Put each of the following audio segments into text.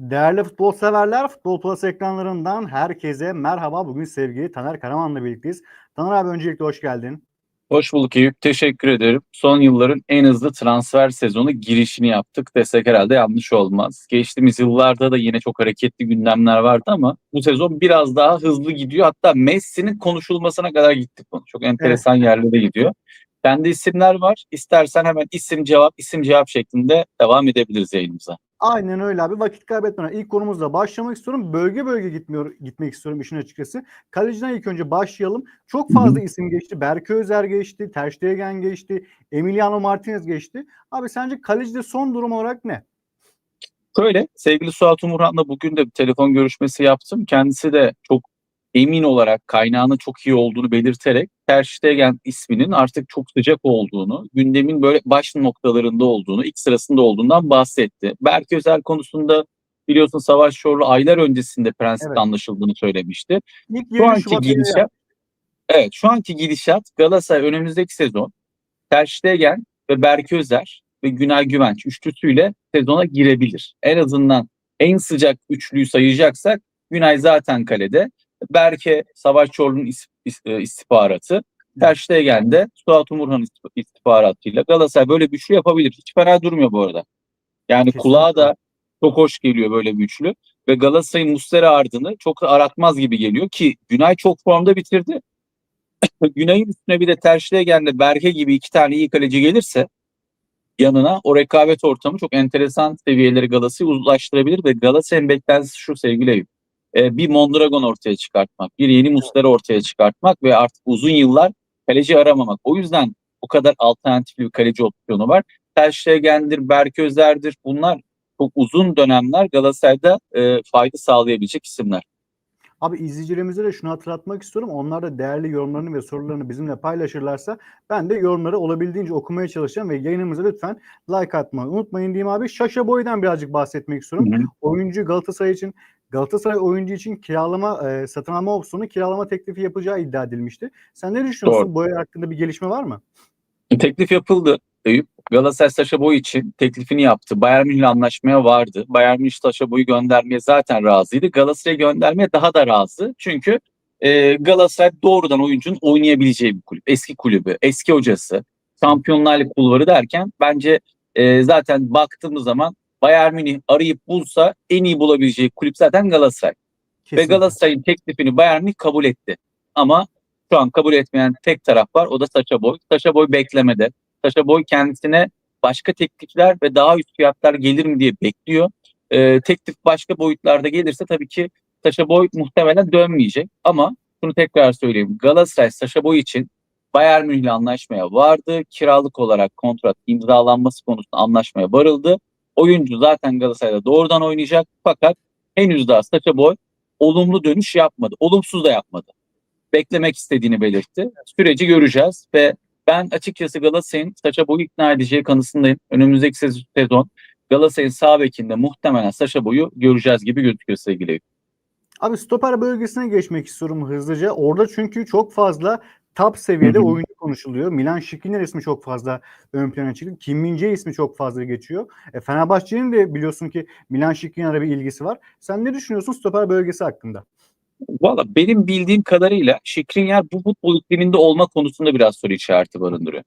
Değerli futbol severler, Futbol Plus ekranlarından herkese merhaba. Bugün sevgili Taner Karaman'la birlikteyiz. Taner abi öncelikle hoş geldin. Hoş bulduk Eyüp. Teşekkür ederim. Son yılların en hızlı transfer sezonu girişini yaptık desek herhalde yanlış olmaz. Geçtiğimiz yıllarda da yine çok hareketli gündemler vardı ama bu sezon biraz daha hızlı gidiyor. Hatta Messi'nin konuşulmasına kadar gittik konu. Çok enteresan yerlere gidiyor. Bende isimler var. İstersen hemen isim cevap isim cevap şeklinde devam edebiliriz yayınımıza. Aynen öyle abi. Vakit kaybetmeden ilk konumuzla başlamak istiyorum. Bölge bölge gitmiyor gitmek istiyorum işin açıkçası. Kaleciden ilk önce başlayalım. Çok fazla isim geçti. Berke Özer geçti, Ter Stegen geçti, Emiliano Martinez geçti. Abi sence kalecide son durum olarak ne? Şöyle sevgili Suat Umurhan'la bugün de bir telefon görüşmesi yaptım. Kendisi de çok emin olarak kaynağının çok iyi olduğunu belirterek Ter Stegen isminin artık çok sıcak olduğunu, gündemin böyle baş noktalarında olduğunu, ilk sırasında olduğundan bahsetti. Berke Özel konusunda biliyorsun Savaş Şorlu aylar öncesinde prensip Evet. anlaşıldığını söylemişti. İlk Şu 20 anki Şubat gidişat Evet, şu anki gidişat Galatasaray önümüzdeki sezon Ter Stegen ve Berke Özer ve Günay Güvenç üçlüsüyle sezona girebilir. En azından en sıcak üçlüyü sayacaksak Günay zaten kalede. Berke Savaş Çorlu'nun is- is- e, istihbaratı. Ter Stegen de Suat Umurhan ist- istihbaratıyla Galatasaray böyle bir üçlü yapabilir. Hiç fena durmuyor bu arada. Yani Kesinlikle. kulağa da çok hoş geliyor böyle bir üçlü. Ve Galatasaray'ın Muslera ardını çok da aratmaz gibi geliyor ki Günay çok formda bitirdi. Günay'ın üstüne bir de Ter Stegen'le Berke gibi iki tane iyi kaleci gelirse yanına o rekabet ortamı çok enteresan seviyeleri Galatasaray'ı uzlaştırabilir ve Galatasaray'ın beklentisi şu sevgili Eyüp. Ee, bir Mondragon ortaya çıkartmak, bir yeni Muslera ortaya çıkartmak ve artık uzun yıllar kaleci aramamak. O yüzden o kadar alternatifli bir kaleci opsiyonu var. Ter Stegen'dir, Berke Özer'dir bunlar çok uzun dönemler Galatasaray'da e, fayda sağlayabilecek isimler. Abi izleyicilerimize de şunu hatırlatmak istiyorum. Onlar da değerli yorumlarını ve sorularını bizimle paylaşırlarsa ben de yorumları olabildiğince okumaya çalışacağım ve yayınımıza lütfen like atmayı unutmayın diyeyim abi. Şaşa Boy'dan birazcık bahsetmek istiyorum. Hı hı. Oyuncu Galatasaray için Galatasaray oyuncu için kiralama e, satın alma opsiyonu kiralama teklifi yapacağı iddia edilmişti. Sen ne düşünüyorsun? Doğru. Boy hakkında bir gelişme var mı? Teklif yapıldı Eyüp. Galatasaray Saşa Boy için teklifini yaptı. Bayern Münih'le anlaşmaya vardı. Bayern Münih Saşa Boy'u göndermeye zaten razıydı. Galatasaray'a göndermeye daha da razı. Çünkü e, Galatasaray doğrudan oyuncunun oynayabileceği bir kulüp. Eski kulübü, eski hocası, Şampiyonlar kulvarı derken bence e, zaten baktığımız zaman Bayern Münih arayıp bulsa en iyi bulabileceği kulüp zaten Galatasaray. Ve Kesinlikle. Galatasaray'ın teklifini Bayern Münih kabul etti. Ama şu an kabul etmeyen tek taraf var. O da Saşa Boy. Saşa Boy beklemede. Saşa Boy kendisine başka teklifler ve daha üst fiyatlar gelir mi diye bekliyor. Ee, teklif başka boyutlarda gelirse tabii ki Saşa Boy muhtemelen dönmeyecek. Ama şunu tekrar söyleyeyim. Galatasaray Saşa Boy için Bayern Münih'le anlaşmaya vardı. Kiralık olarak kontrat imzalanması konusunda anlaşmaya varıldı. Oyuncu zaten Galatasaray'da doğrudan oynayacak. Fakat henüz daha Saşa Boy olumlu dönüş yapmadı. Olumsuz da yapmadı. Beklemek istediğini belirtti. Süreci göreceğiz ve ben açıkçası Galatasaray'ın Saşa Boy'u ikna edeceği kanısındayım. Önümüzdeki sez- sezon Galatasaray'ın sağ bekinde muhtemelen Saşa Boy'u göreceğiz gibi gözüküyor sevgili. Abi stoper bölgesine geçmek istiyorum hızlıca. Orada çünkü çok fazla top seviyede oyuncu konuşuluyor. Milan Skriniar ismi çok fazla ön plana çıktı. Kim Min-jae ismi çok fazla geçiyor. E, Fenerbahçe'nin de biliyorsun ki Milan Skriniar'a bir ilgisi var. Sen ne düşünüyorsun stoper bölgesi hakkında? Valla benim bildiğim kadarıyla Şikrinyar bu futbol ikliminde olma konusunda biraz soru işareti barındırıyor.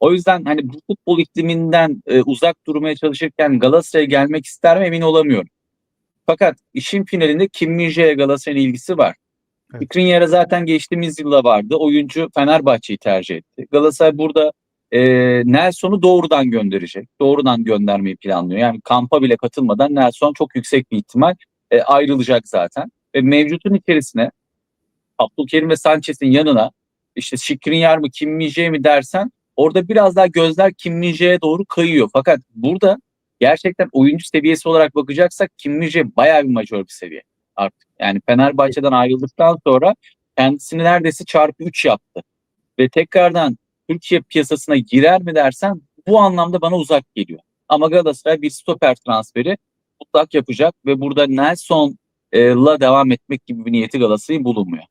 O yüzden hani bu futbol ikliminden e, uzak durmaya çalışırken Galatasaray'a gelmek ister mi emin olamıyorum. Fakat işin finalinde Kim Min-jae'ye Galatasaray'ın ilgisi var. Evet. Skriniar'a zaten geçtiğimiz yılda vardı. Oyuncu Fenerbahçe'yi tercih etti. Galatasaray burada e, Nelson'u doğrudan gönderecek. Doğrudan göndermeyi planlıyor. Yani kampa bile katılmadan Nelson çok yüksek bir ihtimal e, ayrılacak zaten. Ve mevcutun içerisine Abdülkerim ve Sanchez'in yanına işte Şikrinyar mı Kim Min-jae mi dersen orada biraz daha gözler Kim Min-jae'ye doğru kayıyor. Fakat burada gerçekten oyuncu seviyesi olarak bakacaksak Kim Min-jae bayağı bir majör bir seviye artık. Yani Fenerbahçe'den ayrıldıktan sonra kendisini neredeyse çarpı 3 yaptı. Ve tekrardan Türkiye piyasasına girer mi dersen bu anlamda bana uzak geliyor. Ama Galatasaray bir stoper transferi mutlak yapacak ve burada Nelson'la devam etmek gibi bir niyeti Galatasaray'ın bulunmuyor.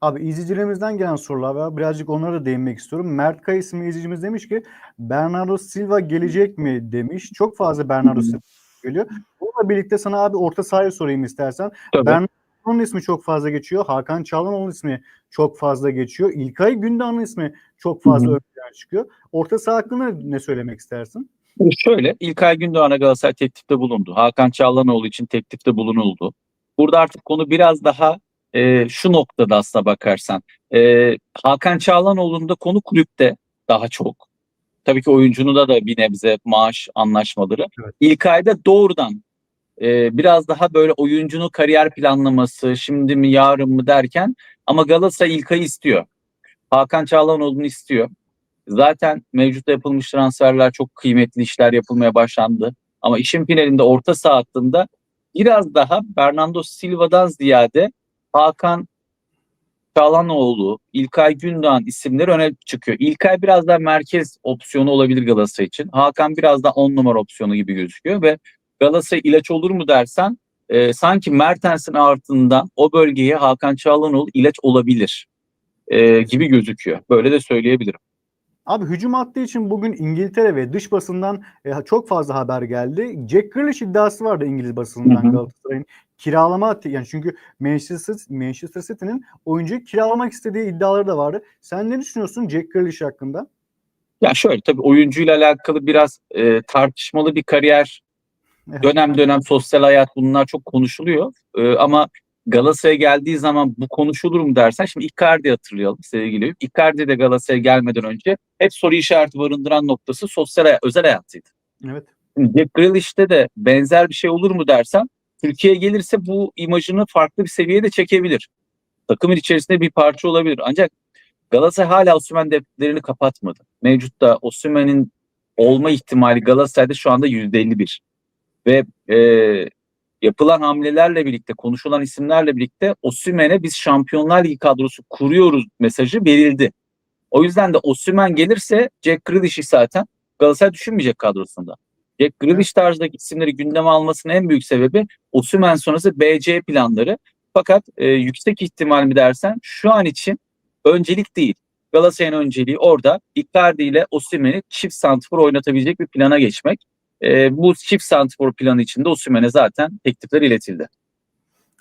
Abi izleyicilerimizden gelen sorular var. Birazcık onlara da değinmek istiyorum. Mert Kaya isimli izleyicimiz demiş ki Bernardo Silva gelecek mi demiş. Çok fazla Bernardo. Silva geliyor. Bununla birlikte sana abi orta sahaya sorayım istersen. Tabii. Bernardo'nun ismi çok fazla geçiyor. Hakan Çalhanoğlu'nun ismi çok fazla geçiyor. İlkay Gündoğan'ın ismi çok fazla ön plana çıkıyor. Orta saha hakkında ne söylemek istersin? Şöyle İlkay Gündoğan'a Galatasaray teklifte bulundu. Hakan Çağlanoğlu için teklifte bulunuldu. Burada artık konu biraz daha e, şu noktada aslına bakarsan. E, Hakan Çağlanoğlu'nun da konu kulüpte daha çok. Tabii ki oyuncunun da da bir nebze maaş anlaşmaları. Evet. İlkay'da doğrudan e, biraz daha böyle oyuncunun kariyer planlaması şimdi mi yarın mı derken ama Galatasaray İlkay'ı istiyor. Hakan Çağlanoğlu'nu istiyor. Zaten mevcut yapılmış transferler çok kıymetli işler yapılmaya başlandı. Ama işin finalinde orta saha hattında biraz daha Bernardo Silva'dan ziyade Hakan Çalhanoğlu, İlkay Gündoğan isimleri öne çıkıyor. İlkay biraz daha merkez opsiyonu olabilir Galatasaray için. Hakan biraz daha on numara opsiyonu gibi gözüküyor ve Galatasaray ilaç olur mu dersen e, sanki Mertens'in ardından o bölgeye Hakan Çalhanoğlu ilaç olabilir e, gibi gözüküyor. Böyle de söyleyebilirim. Abi hücum hattı için bugün İngiltere ve dış basından e, çok fazla haber geldi. Jack Grealish iddiası vardı İngiliz basından. Galatasaray'ın kiralama yani çünkü Manchester Manchester City'nin oyuncuyu kiralamak istediği iddiaları da vardı. Sen ne düşünüyorsun Jack Grealish hakkında? Ya şöyle tabii oyuncuyla alakalı biraz e, tartışmalı bir kariyer, Evet. dönem dönem sosyal hayat bunlar çok konuşuluyor. E, ama Galatasaray'a geldiği zaman bu konuşulur mu dersen şimdi Icardi hatırlayalım sevgili. Icardi de Galatasaray'a gelmeden önce hep soru işareti barındıran noktası sosyal hayat, özel hayatıydı. Evet. Jack Grealish'te de benzer bir şey olur mu dersen Türkiye'ye gelirse bu imajını farklı bir seviyeye de çekebilir. Takımın içerisinde bir parça olabilir. Ancak Galatasaray hala Osimhen defterini kapatmadı. Mevcutta Osimhen'in olma ihtimali Galatasaray'da şu anda %51. Ve e, yapılan hamlelerle birlikte, konuşulan isimlerle birlikte Osimhen'e biz Şampiyonlar Ligi kadrosu kuruyoruz mesajı verildi. O yüzden de Osimhen gelirse Jack Grealish'i zaten Galatasaray düşünmeyecek kadrosunda. Jack Grealish tarzındaki isimleri gündeme almasının en büyük sebebi Osimhen sonrası BC planları. Fakat e, yüksek ihtimal mi dersen şu an için öncelik değil. Galatasaray'ın önceliği orada Icardi ile Osimhen'i çift santrfor oynatabilecek bir plana geçmek. E, bu çift santrfor planı içinde Osimhen'e zaten teklifler iletildi.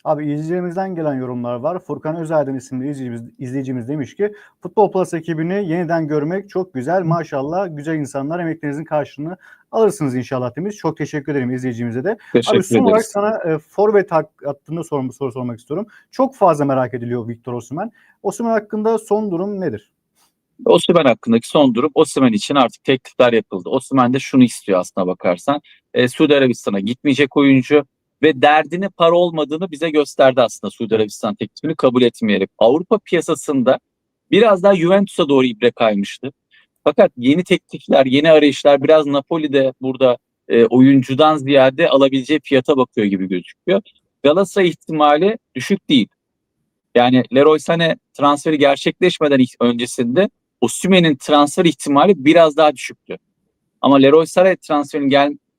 Abi izleyicilerimizden gelen yorumlar var. Furkan Özaydın isimli izleyicimiz, izleyicimiz demiş ki Futbol Plus ekibini yeniden görmek çok güzel. Maşallah güzel insanlar emeklerinizin karşılığını alırsınız inşallah demiş. Çok teşekkür ederim izleyicimize de. Teşekkür Abi son olarak sana e, forvet hak- hakkında soru, bir soru sormak istiyorum. Çok fazla merak ediliyor Victor Osimhen. Osimhen hakkında son durum nedir? Osimhen hakkındaki son durum Osimhen için artık teklifler yapıldı. Osimhen de şunu istiyor aslına bakarsan. E, Suudi Arabistan'a gitmeyecek oyuncu ve derdini para olmadığını bize gösterdi aslında Suudi Arabistan teklifini kabul etmeyerek. Avrupa piyasasında biraz daha Juventus'a doğru ibre kaymıştı. Fakat yeni teklifler, yeni arayışlar biraz Napoli'de burada e, oyuncudan ziyade alabileceği fiyata bakıyor gibi gözüküyor. Galatasaray ihtimali düşük değil. Yani Leroy Sané transferi gerçekleşmeden öncesinde Osimhen'in transfer ihtimali biraz daha düşüktü. Ama Leroy Sané transferinin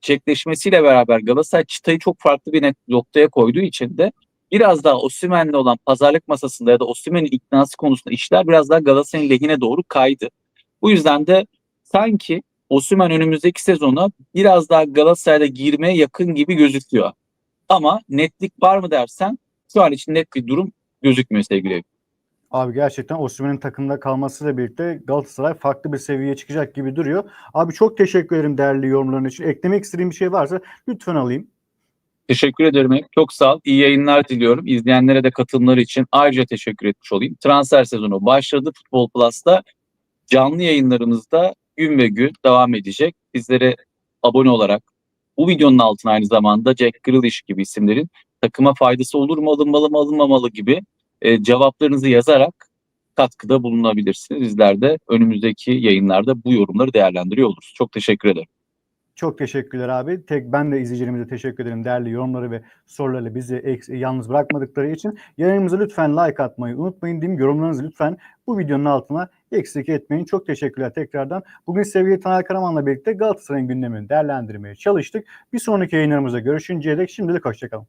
gerçekleşmesiyle beraber Galatasaray çıtayı çok farklı bir noktaya koyduğu için de biraz daha Osimhen'le olan pazarlık masasında ya da Osimhen'in iknası konusunda işler biraz daha Galatasaray'ın lehine doğru kaydı. Bu yüzden de sanki Osimhen önümüzdeki sezona biraz daha Galatasaray'da girmeye yakın gibi gözüküyor. Ama netlik var mı dersen şu an için net bir durum gözükmüyor sevgili. Abi gerçekten Osimhen'in takımda kalmasıyla birlikte Galatasaray farklı bir seviyeye çıkacak gibi duruyor. Abi çok teşekkür ederim değerli yorumların için. Eklemek istediğim bir şey varsa lütfen alayım. Teşekkür ederim. Çok sağ ol. İyi yayınlar diliyorum. İzleyenlere de katılımları için ayrıca teşekkür etmiş olayım. Transfer sezonu başladı. Futbol Plus'ta canlı yayınlarımızda gün ve gün devam edecek. Bizlere abone olarak bu videonun altına aynı zamanda Jack Grealish gibi isimlerin takıma faydası olur mu alınmalı mı alınmamalı gibi e, cevaplarınızı yazarak katkıda bulunabilirsiniz. Bizler de önümüzdeki yayınlarda bu yorumları değerlendiriyor oluruz. Çok teşekkür ederim. Çok teşekkürler abi. Tek ben de izleyicilerimize teşekkür ederim. Değerli yorumları ve sorularla bizi yalnız bırakmadıkları için. Yayınımıza lütfen like atmayı unutmayın diyeyim. Yorumlarınızı lütfen bu videonun altına eksik etmeyin. Çok teşekkürler tekrardan. Bugün sevgili Taner Karaman'la birlikte Galatasaray'ın gündemini değerlendirmeye çalıştık. Bir sonraki yayınlarımızda görüşünceye dek şimdilik hoşçakalın.